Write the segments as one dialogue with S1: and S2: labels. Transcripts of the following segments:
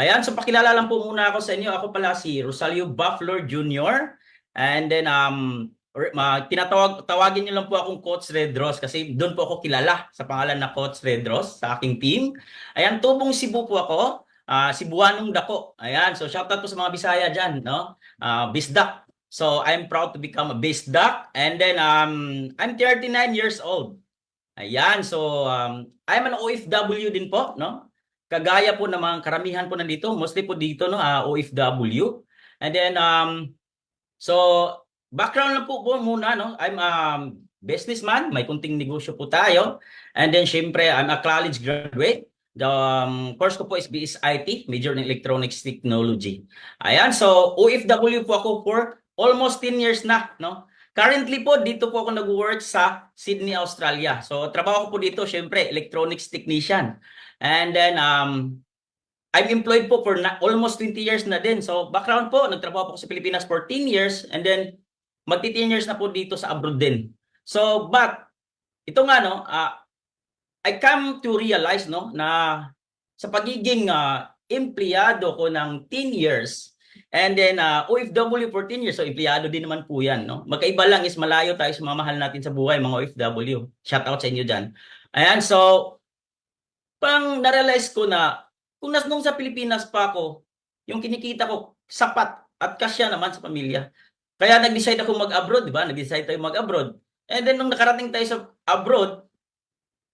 S1: Ayan, so pakilala lang po muna ako sa inyo. Ako pala si Rosalio Buffler Jr. And then, um, or- ma, tinatawag, tawagin niyo lang po akong Coach Redros kasi doon po ako kilala sa pangalan na Coach Redros sa aking team. Ayan, tubong Cebu po ako. ah Cebuanong Dako. Ayan, so shoutout po sa mga Bisaya dyan, no? Ah, Bisdak. So, I'm proud to become a Bisdak. And then, um, I'm 39 years old. Ayan, so um, I'm an OFW din po, no? Kagaya po ng mga karamihan po nandito, mostly po dito, no, ah, OFW. And then, um, so, background lang po po muna, no? I'm um, businessman, may kunting negosyo po tayo. And then, syempre, I'm a college graduate. The um, course ko po is BS IT, major in electronics technology. Ayan, so OFW po ako for almost 10 years na, no? Currently po, dito po ako nag-work sa Sydney, Australia. So, trabaho ko po dito, syempre, electronics technician. And then, um, I'm employed po for na, almost 20 years na din. So, background po, nagtrabaho po sa Pilipinas for 10 years and then magti 10 years na po dito sa abroad din. So, but, ito nga, no, ah, I come to realize, no, na sa pagiging ah, empleyado ko ng 10 years, And then uh, OFW for 10 years, so empleyado din naman po yan. No? Magkaiba lang is malayo tayo sa mga mahal natin sa buhay, mga OFW. Shout out sa inyo dyan. Ayan, so pang narealize ko na kung nas nung sa Pilipinas pa ako, yung kinikita ko sapat at kasya naman sa pamilya. Kaya nag-decide ako mag-abroad, di ba? Nag-decide tayo mag-abroad. And then nung nakarating tayo sa abroad,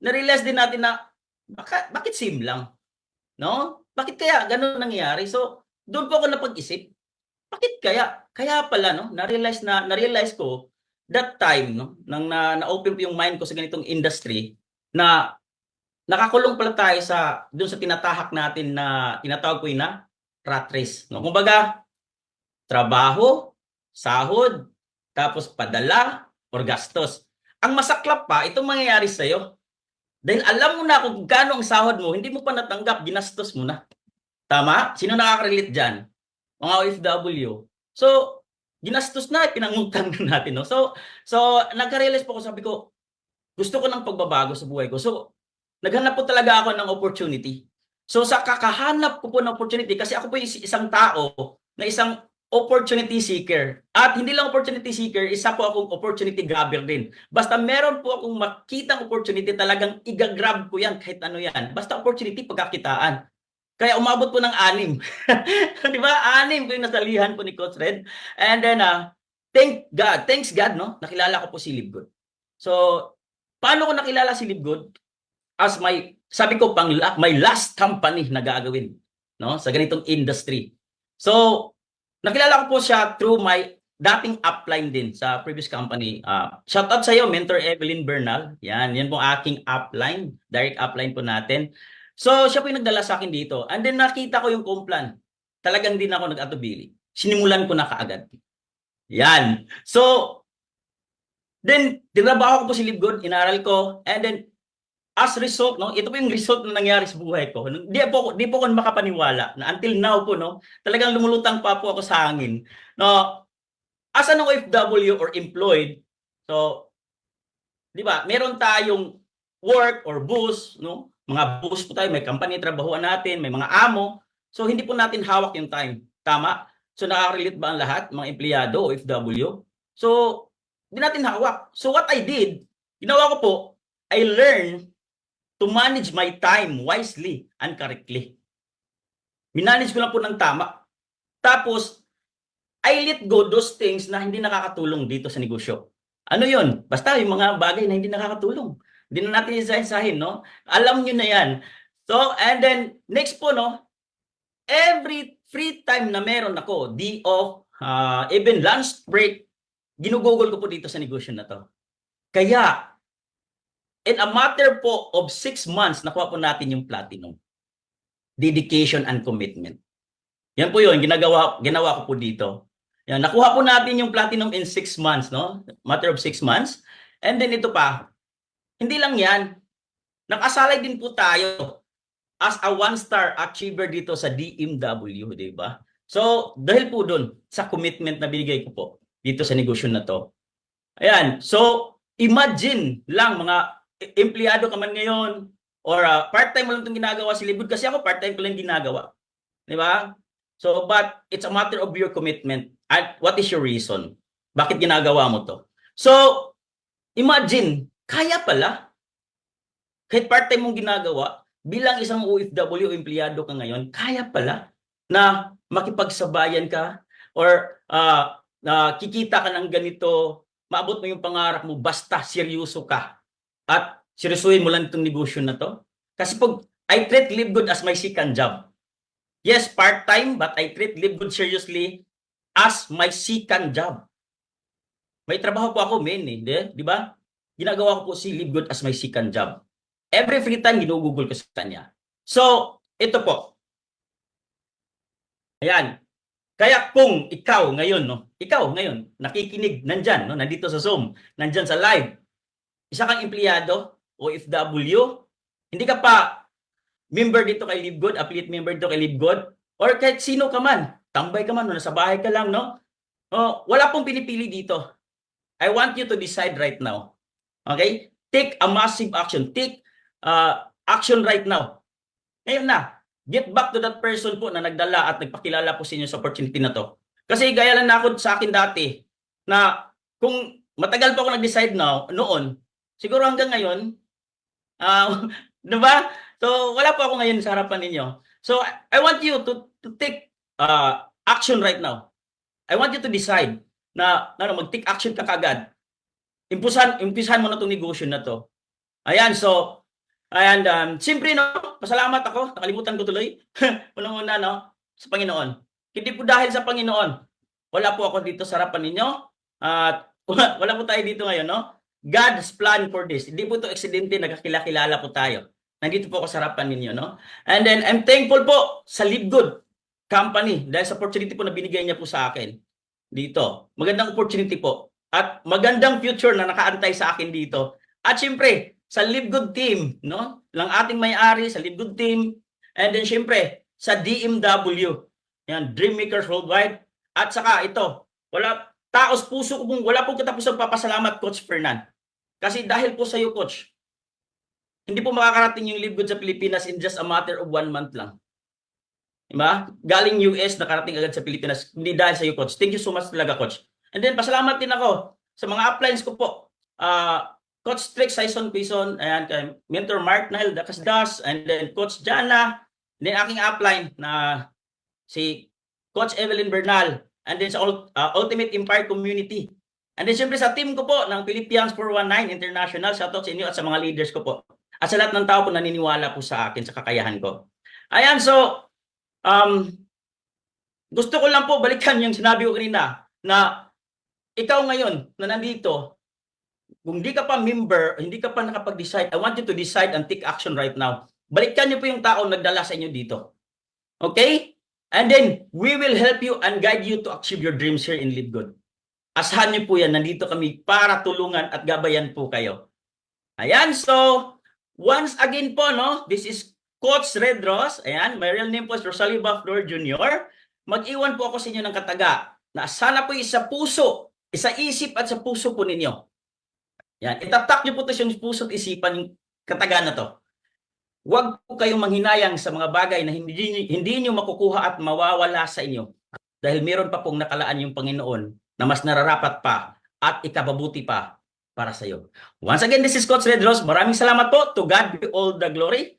S1: na-realize din natin na baka, bakit sim lang? No? Bakit kaya ganun nangyayari? So, doon po ako napag-isip. Bakit kaya? Kaya pala no, na-realize na na-realize ko that time no, nang na, na-open po yung mind ko sa ganitong industry na nakakulong pala tayo sa doon sa tinatahak natin na tinatawag ko yun na rat race. No? Kumbaga, trabaho, sahod, tapos padala or gastos. Ang masaklap pa, itong mangyayari sa'yo. Dahil alam mo na kung gaano ang sahod mo, hindi mo pa natanggap, ginastos mo na. Tama? Sino nakaka-relate dyan? Mga OFW. So, ginastos na, pinangutang na natin. No? So, so nagka-realize po ako, sabi ko, gusto ko ng pagbabago sa buhay ko. So, naghanap po talaga ako ng opportunity. So, sa kakahanap ko po ng opportunity, kasi ako po is- isang tao na isang opportunity seeker. At hindi lang opportunity seeker, isa po akong opportunity grabber din. Basta meron po akong makitang opportunity, talagang igagrab ko yan kahit ano yan. Basta opportunity, pagkakitaan. Kaya umabot po ng anim. Di ba? Anim po yung nasalihan po ni Coach Red. And then, uh, thank God, thanks God, no? Nakilala ko po si Libgood. So, paano ko nakilala si Libgood? As my, sabi ko, pang my last company na gagawin, no? Sa ganitong industry. So, nakilala ko po siya through my dating upline din sa previous company. Uh, shout out sa iyo, Mentor Evelyn Bernal. Yan, yan po aking upline, direct upline po natin. So, siya po yung nagdala sa akin dito. And then nakita ko yung complan. Talagang din ako nag-atubili. Sinimulan ko na kaagad. Yan. So, then, dinabaho ko po si Libgod, inaral ko, and then, as result, no, ito po yung result na nangyari sa buhay ko. Di po, di po ko makapaniwala na until now po, no, talagang lumulutang pa po ako sa hangin. No, as an OFW or employed, so, di ba, meron tayong work or boss, no, mga boss po tayo, may company trabahuan natin, may mga amo. So hindi po natin hawak yung time. Tama? So nakaka-relate ba ang lahat, mga empleyado, OFW? So hindi natin hawak. So what I did, ginawa ko po, I learned to manage my time wisely and correctly. Minanage ko lang po ng tama. Tapos, I let go those things na hindi nakakatulong dito sa negosyo. Ano yun? Basta yung mga bagay na hindi nakakatulong. Hindi na natin isahin-sahin, no? Alam nyo na yan. So, and then, next po, no? Every free time na meron ako, day off, uh, even lunch break, ginugugol ko po dito sa negosyo na to. Kaya, in a matter po of six months, nakuha po natin yung platinum. Dedication and commitment. Yan po yun, ginagawa, ginawa ko po dito. Yan, nakuha po natin yung platinum in six months, no? Matter of six months. And then ito pa, hindi lang yan. Nakasalay din po tayo as a one-star achiever dito sa DMW, di ba? So, dahil po doon sa commitment na binigay ko po dito sa negosyo na to. Ayan. So, imagine lang mga empleyado ka man ngayon or uh, part-time mo lang itong ginagawa si Libud kasi ako part-time ko lang ginagawa. Di ba? So, but it's a matter of your commitment. And what is your reason? Bakit ginagawa mo to? So, imagine, kaya pala. Kahit part-time mong ginagawa, bilang isang OFW empleyado ka ngayon, kaya pala na makipagsabayan ka or ah, na kikita ka ng ganito, maabot mo yung pangarap mo basta seryoso ka at seryosuhin mo lang itong negosyo na to. Kasi pag I treat Live Good as my second job. Yes, part-time, but I treat Live Good seriously as my second job. May trabaho po ako, men, eh. Di ba? Ginagawa ko po si Live Good as my second job. Every free time, ginugugol ko sa kanya. So, ito po. Ayan. Kaya kung ikaw ngayon, no? Ikaw ngayon, nakikinig, nandyan, no? Nandito sa Zoom, nandyan sa live. Isa kang empleyado, OFW, hindi ka pa member dito kay Live Good, affiliate member dito kay Live Good, or kahit sino ka man, tambay ka man, no? nasa bahay ka lang, no? Oh, wala pong pinipili dito. I want you to decide right now. Okay? Take a massive action. Take uh, action right now. Ngayon na, get back to that person po na nagdala at nagpakilala po sa inyo sa opportunity na to. Kasi gaya lang na ako sa akin dati na kung matagal pa ako nag-decide now, noon, siguro hanggang ngayon, ah, di ba? So, wala po ako ngayon sa harapan ninyo. So, I want you to, to take uh, action right now. I want you to decide na, na mag-take action ka kagad. Impusan, impisan mo na itong negosyo na to. Ayan, so, ayan, um, siyempre, no, pasalamat ako, nakalimutan ko tuloy. Unang-una, no, sa Panginoon. Hindi po dahil sa Panginoon, wala po ako dito sa harapan ninyo. At wala, wala po tayo dito ngayon, no? God's plan for this. Hindi po ito aksidente, nagkakilala po tayo. Nandito po ako sa harapan ninyo, no? And then, I'm thankful po sa Live Good company dahil sa opportunity po na binigay niya po sa akin dito. Magandang opportunity po. At magandang future na nakaantay sa akin dito. At syempre, sa Live Good team, no? Lang ating may-ari sa Live Good team. And then syempre, sa DMW. Yan, Dream Makers Worldwide. At saka ito, wala taos puso ko pong wala pong katapos papasalamat Coach Fernan. Kasi dahil po sa iyo, Coach, hindi po makakarating yung Live Good sa Pilipinas in just a matter of one month lang. Diba? Galing US, nakarating agad sa Pilipinas. Hindi dahil sa iyo, Coach. Thank you so much talaga, Coach. And then, pasalamat din ako sa mga uplines ko po. Uh, Coach Trix Saison Quizon, ayan, kay Mentor Mark Nahil Dakasdas, and then Coach Jana, and then aking upline na si Coach Evelyn Bernal, and then sa uh, Ultimate Empire Community. And then syempre sa team ko po ng Philippines 419 International, shoutout sa inyo at sa mga leaders ko po. At sa lahat ng tao po naniniwala po sa akin, sa kakayahan ko. Ayan, so, um, gusto ko lang po balikan yung sinabi ko kanina na ikaw ngayon na nandito, kung hindi ka pa member, hindi ka pa nakapag-decide, I want you to decide and take action right now. Balikan niyo po yung tao nagdala sa inyo dito. Okay? And then, we will help you and guide you to achieve your dreams here in Live Good. Asahan niyo po yan, nandito kami para tulungan at gabayan po kayo. Ayan, so, once again po, no, this is Coach Red Ross. Ayan, my real name po is Rosalie Bufflor Jr. Mag-iwan po ako sa inyo ng kataga na sana po isa puso, isa isip at sa puso po ninyo. Yan, itatak niyo po to yung puso at isipan yung kataga na to. Huwag po kayong manghinayang sa mga bagay na hindi, hindi niyo makukuha at mawawala sa inyo. Dahil meron pa pong nakalaan yung Panginoon na mas nararapat pa at ikababuti pa para sa iyo. Once again, this is Coach Red Rose. Maraming salamat po. To God be all the glory.